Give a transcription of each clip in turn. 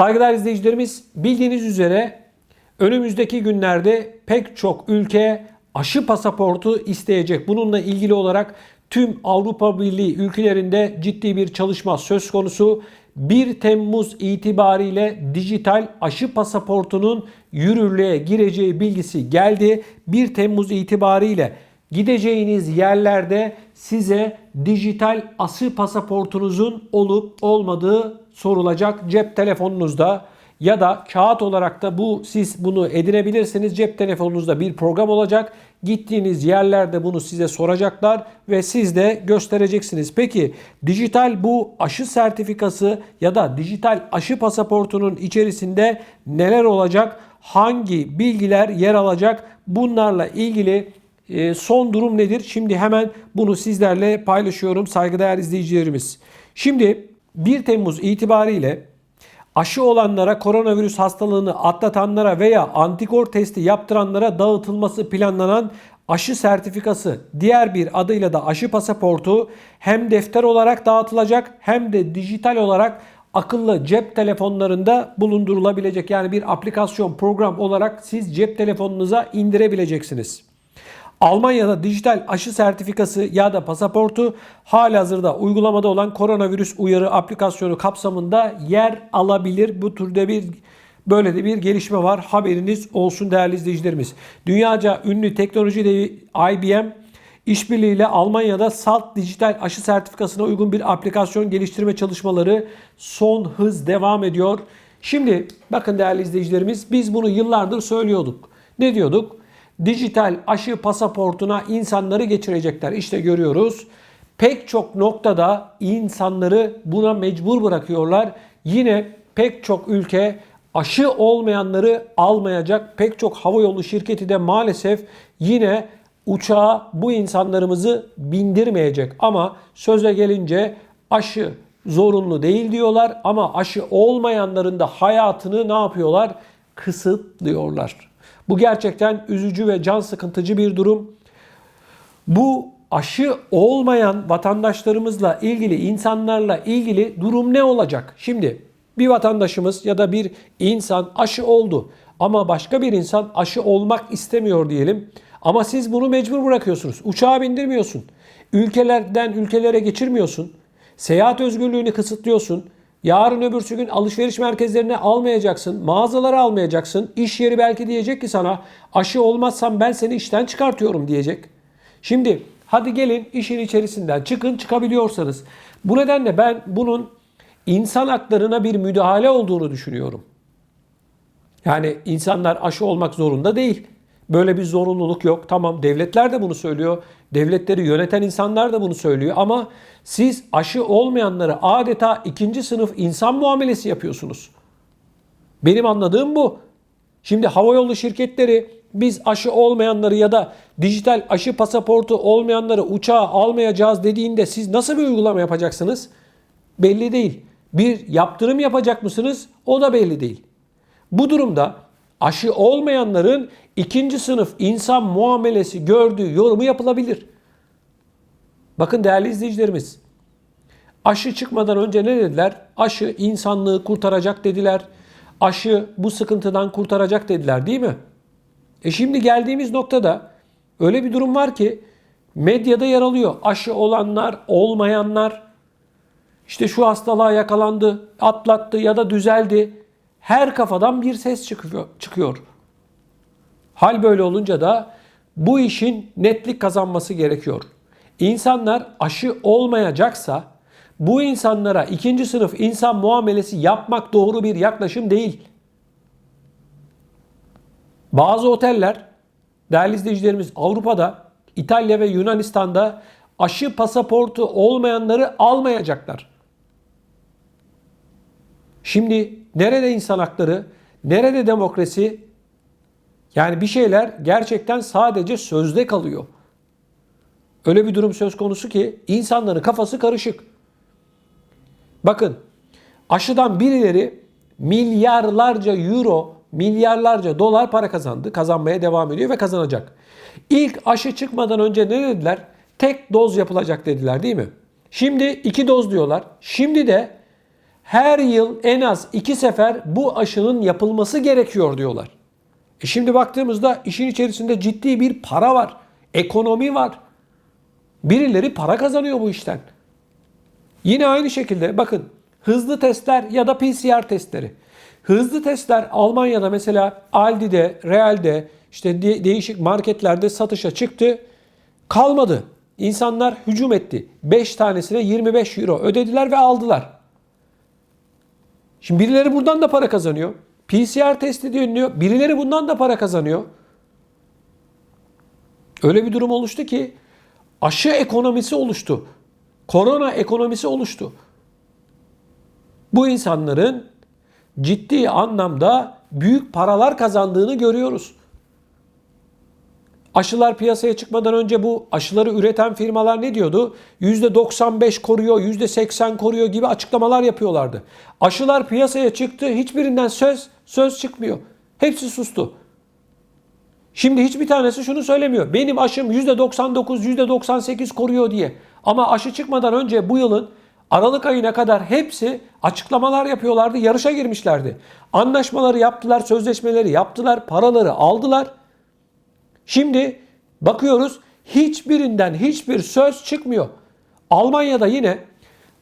Saygıdeğer izleyicilerimiz bildiğiniz üzere önümüzdeki günlerde pek çok ülke aşı pasaportu isteyecek. Bununla ilgili olarak tüm Avrupa Birliği ülkelerinde ciddi bir çalışma söz konusu. 1 Temmuz itibariyle dijital aşı pasaportunun yürürlüğe gireceği bilgisi geldi. 1 Temmuz itibariyle gideceğiniz yerlerde size dijital aşı pasaportunuzun olup olmadığı sorulacak cep telefonunuzda ya da kağıt olarak da bu siz bunu edinebilirsiniz. Cep telefonunuzda bir program olacak. Gittiğiniz yerlerde bunu size soracaklar ve siz de göstereceksiniz. Peki dijital bu aşı sertifikası ya da dijital aşı pasaportunun içerisinde neler olacak? Hangi bilgiler yer alacak? Bunlarla ilgili son durum nedir? Şimdi hemen bunu sizlerle paylaşıyorum saygıdeğer izleyicilerimiz. Şimdi 1 Temmuz itibariyle aşı olanlara, koronavirüs hastalığını atlatanlara veya antikor testi yaptıranlara dağıtılması planlanan aşı sertifikası, diğer bir adıyla da aşı pasaportu hem defter olarak dağıtılacak hem de dijital olarak akıllı cep telefonlarında bulundurulabilecek. Yani bir aplikasyon program olarak siz cep telefonunuza indirebileceksiniz. Almanya'da dijital aşı sertifikası ya da pasaportu halihazırda uygulamada olan koronavirüs uyarı aplikasyonu kapsamında yer alabilir. Bu türde bir böyle de bir gelişme var. Haberiniz olsun değerli izleyicilerimiz. Dünyaca ünlü teknoloji devi IBM işbirliğiyle Almanya'da SALT dijital aşı sertifikasına uygun bir aplikasyon geliştirme çalışmaları son hız devam ediyor. Şimdi bakın değerli izleyicilerimiz biz bunu yıllardır söylüyorduk. Ne diyorduk? Dijital aşı pasaportuna insanları geçirecekler. İşte görüyoruz. Pek çok noktada insanları buna mecbur bırakıyorlar. Yine pek çok ülke aşı olmayanları almayacak. Pek çok havayolu şirketi de maalesef yine uçağa bu insanlarımızı bindirmeyecek. Ama söze gelince aşı zorunlu değil diyorlar ama aşı olmayanların da hayatını ne yapıyorlar? Kısıtlıyorlar. Bu gerçekten üzücü ve can sıkıntıcı bir durum. Bu aşı olmayan vatandaşlarımızla ilgili, insanlarla ilgili durum ne olacak? Şimdi bir vatandaşımız ya da bir insan aşı oldu ama başka bir insan aşı olmak istemiyor diyelim. Ama siz bunu mecbur bırakıyorsunuz. Uçağa bindirmiyorsun. Ülkelerden ülkelere geçirmiyorsun. Seyahat özgürlüğünü kısıtlıyorsun. Yarın öbürsü gün alışveriş merkezlerine almayacaksın, mağazalara almayacaksın. İş yeri belki diyecek ki sana aşı olmazsan ben seni işten çıkartıyorum diyecek. Şimdi hadi gelin işin içerisinden çıkın çıkabiliyorsanız. Bu nedenle ben bunun insan haklarına bir müdahale olduğunu düşünüyorum. Yani insanlar aşı olmak zorunda değil. Böyle bir zorunluluk yok. Tamam devletler de bunu söylüyor. Devletleri yöneten insanlar da bunu söylüyor ama siz aşı olmayanları adeta ikinci sınıf insan muamelesi yapıyorsunuz. Benim anladığım bu. Şimdi havayolu şirketleri biz aşı olmayanları ya da dijital aşı pasaportu olmayanları uçağa almayacağız dediğinde siz nasıl bir uygulama yapacaksınız? Belli değil. Bir yaptırım yapacak mısınız? O da belli değil. Bu durumda aşı olmayanların ikinci sınıf insan muamelesi gördüğü yorumu yapılabilir. Bakın değerli izleyicilerimiz. Aşı çıkmadan önce ne dediler? Aşı insanlığı kurtaracak dediler. Aşı bu sıkıntıdan kurtaracak dediler değil mi? E şimdi geldiğimiz noktada öyle bir durum var ki medyada yer alıyor. Aşı olanlar, olmayanlar işte şu hastalığa yakalandı, atlattı ya da düzeldi. Her kafadan bir ses çıkıyor. çıkıyor. Hal böyle olunca da bu işin netlik kazanması gerekiyor. İnsanlar aşı olmayacaksa bu insanlara ikinci sınıf insan muamelesi yapmak doğru bir yaklaşım değil. Bazı oteller, değerli izleyicilerimiz Avrupa'da, İtalya ve Yunanistan'da aşı pasaportu olmayanları almayacaklar. Şimdi nerede insan hakları, nerede demokrasi? Yani bir şeyler gerçekten sadece sözde kalıyor. Öyle bir durum söz konusu ki insanların kafası karışık. Bakın aşıdan birileri milyarlarca euro, milyarlarca dolar para kazandı. Kazanmaya devam ediyor ve kazanacak. İlk aşı çıkmadan önce ne dediler? Tek doz yapılacak dediler değil mi? Şimdi iki doz diyorlar. Şimdi de her yıl en az iki sefer bu aşının yapılması gerekiyor diyorlar. E şimdi baktığımızda işin içerisinde ciddi bir para var. Ekonomi var. Birileri para kazanıyor bu işten. Yine aynı şekilde bakın hızlı testler ya da PCR testleri. Hızlı testler Almanya'da mesela Aldi'de, Real'de işte de- değişik marketlerde satışa çıktı. Kalmadı. İnsanlar hücum etti. 5 tanesine 25 euro ödediler ve aldılar. Şimdi birileri buradan da para kazanıyor. PCR testi deniliyor. Birileri bundan da para kazanıyor. Öyle bir durum oluştu ki aşı ekonomisi oluştu. Korona ekonomisi oluştu. Bu insanların ciddi anlamda büyük paralar kazandığını görüyoruz. Aşılar piyasaya çıkmadan önce bu aşıları üreten firmalar ne diyordu? %95 koruyor, %80 koruyor gibi açıklamalar yapıyorlardı. Aşılar piyasaya çıktı, hiçbirinden söz söz çıkmıyor. Hepsi sustu. Şimdi hiçbir tanesi şunu söylemiyor. Benim aşım %99, %98 koruyor diye. Ama aşı çıkmadan önce bu yılın Aralık ayına kadar hepsi açıklamalar yapıyorlardı, yarışa girmişlerdi. Anlaşmaları yaptılar, sözleşmeleri yaptılar, paraları aldılar. Şimdi bakıyoruz hiçbirinden hiçbir söz çıkmıyor. Almanya'da yine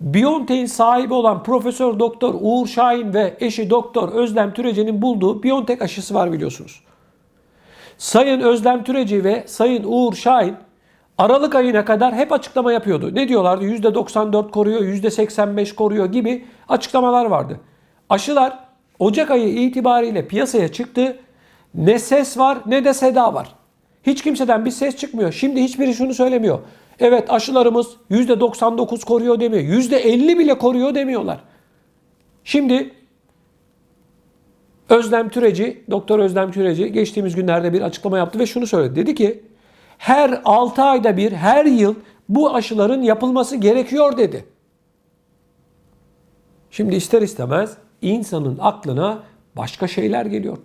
BioNTech'in sahibi olan Profesör Doktor Uğur Şahin ve eşi Doktor Özlem Türeci'nin bulduğu BioNTech aşısı var biliyorsunuz. Sayın Özlem Türeci ve Sayın Uğur Şahin Aralık ayına kadar hep açıklama yapıyordu. Ne diyorlardı? %94 koruyor, %85 koruyor gibi açıklamalar vardı. Aşılar Ocak ayı itibariyle piyasaya çıktı. Ne ses var ne de seda var. Hiç kimseden bir ses çıkmıyor. Şimdi hiçbiri şunu söylemiyor. Evet aşılarımız %99 koruyor demiyor. %50 bile koruyor demiyorlar. Şimdi Özlem Türeci, Doktor Özlem Türeci geçtiğimiz günlerde bir açıklama yaptı ve şunu söyledi. Dedi ki her 6 ayda bir, her yıl bu aşıların yapılması gerekiyor dedi. Şimdi ister istemez insanın aklına başka şeyler geliyor.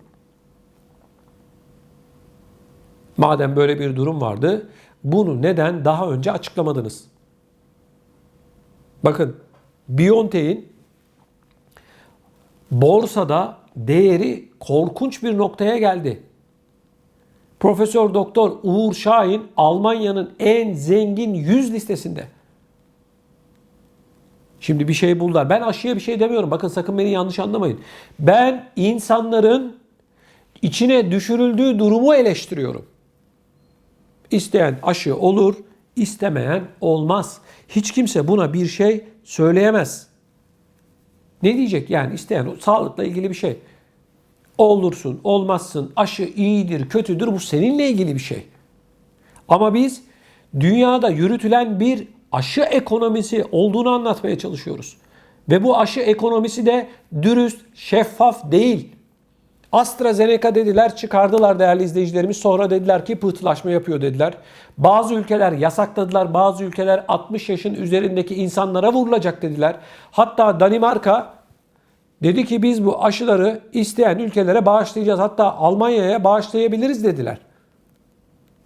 Madem böyle bir durum vardı, bunu neden daha önce açıklamadınız? Bakın, BioNTech'in borsada değeri korkunç bir noktaya geldi. Profesör Doktor Uğur Şahin Almanya'nın en zengin 100 listesinde. Şimdi bir şey buldular. Ben aşıya bir şey demiyorum. Bakın sakın beni yanlış anlamayın. Ben insanların içine düşürüldüğü durumu eleştiriyorum. İsteyen aşı olur, istemeyen olmaz. Hiç kimse buna bir şey söyleyemez. Ne diyecek yani isteyen sağlıkla ilgili bir şey. Olursun, olmazsın, aşı iyidir, kötüdür bu seninle ilgili bir şey. Ama biz dünyada yürütülen bir aşı ekonomisi olduğunu anlatmaya çalışıyoruz. Ve bu aşı ekonomisi de dürüst, şeffaf değil. AstraZeneca dediler çıkardılar değerli izleyicilerimiz. Sonra dediler ki pıhtılaşma yapıyor dediler. Bazı ülkeler yasakladılar. Bazı ülkeler 60 yaşın üzerindeki insanlara vurulacak dediler. Hatta Danimarka dedi ki biz bu aşıları isteyen ülkelere bağışlayacağız. Hatta Almanya'ya bağışlayabiliriz dediler.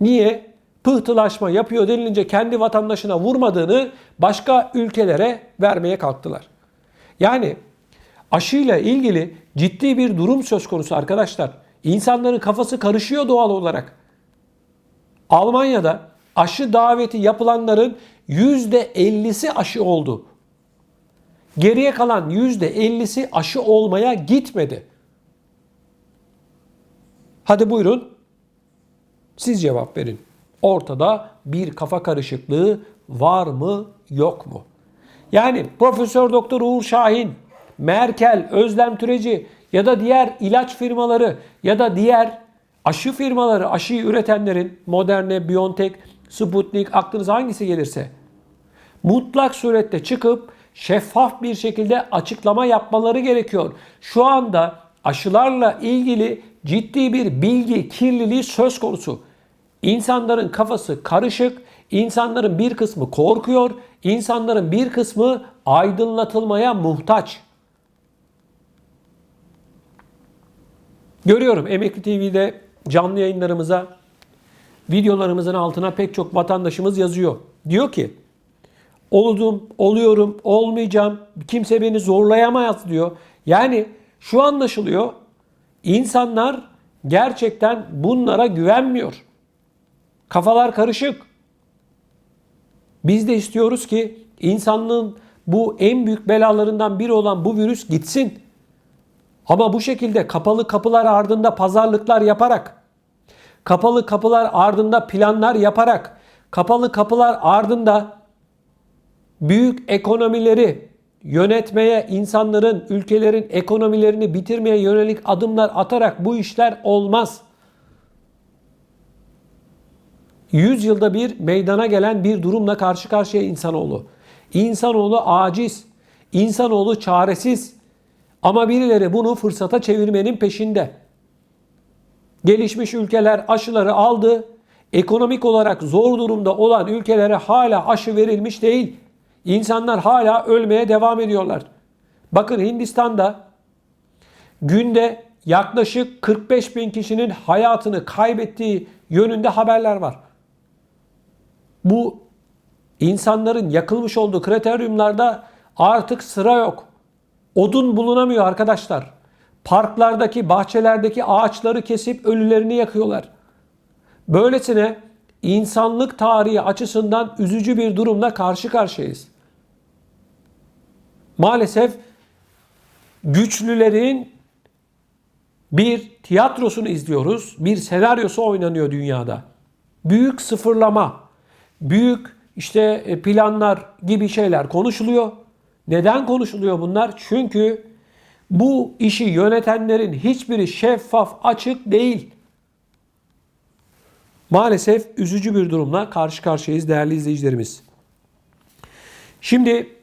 Niye? Pıhtılaşma yapıyor denilince kendi vatandaşına vurmadığını başka ülkelere vermeye kalktılar. Yani aşıyla ilgili ciddi bir durum söz konusu arkadaşlar. İnsanların kafası karışıyor doğal olarak. Almanya'da aşı daveti yapılanların %50'si aşı oldu. Geriye kalan %50'si aşı olmaya gitmedi. Hadi buyurun. Siz cevap verin. Ortada bir kafa karışıklığı var mı yok mu? Yani Profesör Doktor Uğur Şahin, Merkel, Özlem Türeci ya da diğer ilaç firmaları ya da diğer aşı firmaları, aşıyı üretenlerin Moderne, BioNTech, Sputnik aklınıza hangisi gelirse mutlak surette çıkıp şeffaf bir şekilde açıklama yapmaları gerekiyor. Şu anda aşılarla ilgili ciddi bir bilgi kirliliği söz konusu. İnsanların kafası karışık, insanların bir kısmı korkuyor, insanların bir kısmı aydınlatılmaya muhtaç. Görüyorum Emekli TV'de canlı yayınlarımıza, videolarımızın altına pek çok vatandaşımız yazıyor. Diyor ki Oldum, oluyorum, olmayacağım. Kimse beni zorlayamaz diyor. Yani şu anlaşılıyor. İnsanlar gerçekten bunlara güvenmiyor. Kafalar karışık. Biz de istiyoruz ki insanlığın bu en büyük belalarından biri olan bu virüs gitsin. Ama bu şekilde kapalı kapılar ardında pazarlıklar yaparak, kapalı kapılar ardında planlar yaparak, kapalı kapılar ardında büyük ekonomileri yönetmeye, insanların, ülkelerin ekonomilerini bitirmeye yönelik adımlar atarak bu işler olmaz. 100 yılda bir meydana gelen bir durumla karşı karşıya insanoğlu. İnsanoğlu aciz, insanoğlu çaresiz. Ama birileri bunu fırsata çevirmenin peşinde. Gelişmiş ülkeler aşıları aldı. Ekonomik olarak zor durumda olan ülkelere hala aşı verilmiş değil. İnsanlar hala ölmeye devam ediyorlar. Bakın Hindistan'da günde yaklaşık 45 bin kişinin hayatını kaybettiği yönünde haberler var. Bu insanların yakılmış olduğu kriteryumlarda artık sıra yok. Odun bulunamıyor arkadaşlar. Parklardaki, bahçelerdeki ağaçları kesip ölülerini yakıyorlar. Böylesine insanlık tarihi açısından üzücü bir durumla karşı karşıyayız. Maalesef güçlülerin bir tiyatrosunu izliyoruz. Bir senaryosu oynanıyor dünyada. Büyük sıfırlama, büyük işte e, planlar gibi şeyler konuşuluyor. Neden konuşuluyor bunlar? Çünkü bu işi yönetenlerin hiçbiri şeffaf, açık değil. Maalesef üzücü bir durumla karşı karşıyayız değerli izleyicilerimiz. Şimdi